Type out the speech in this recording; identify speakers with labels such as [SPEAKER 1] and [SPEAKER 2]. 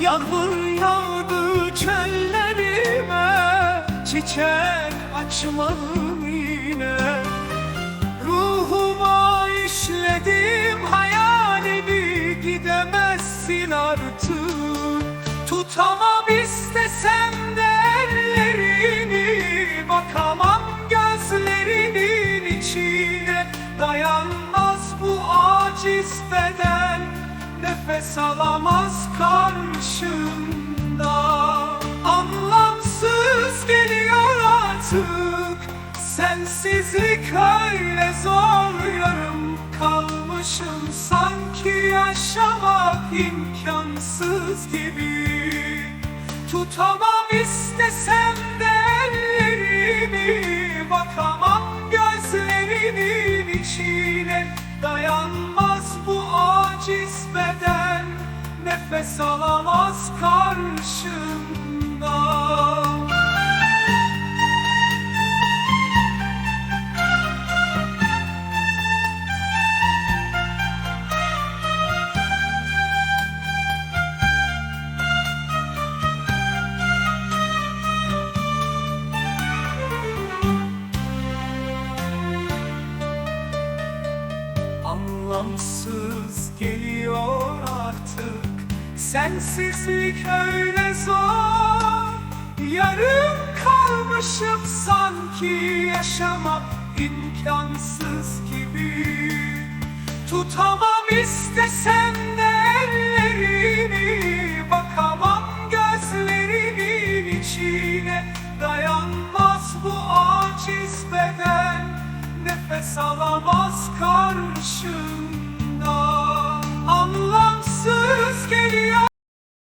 [SPEAKER 1] Yağmur yağdı çöllerime Çiçek açmadım yine. Ruhuma işledim hayalini Gidemezsin artık. Tutamam istesem de ellerini Bakamam gözlerinin içine. Dayanmaz bu aciz beden Nefes alamaz karşımda. Anlamsız geliyor artık Sensizlik öyle zor yarım kalmışım. Sanki yaşamak imkansız gibi. Tutamam istesem de ellerimi Bakamam gözlerinin içine. Dayanmaz bu aciz beden Nefes alamaz karşımda. Anlamsız geliyor Sensizlik öyle zor. Yarım kalmışım sanki Yaşamak imkansız gibi. Tutamam istesem de ellerini Bakamam gözlerinin içine. Dayanmaz bu aciz beden Nefes alamaz karşımda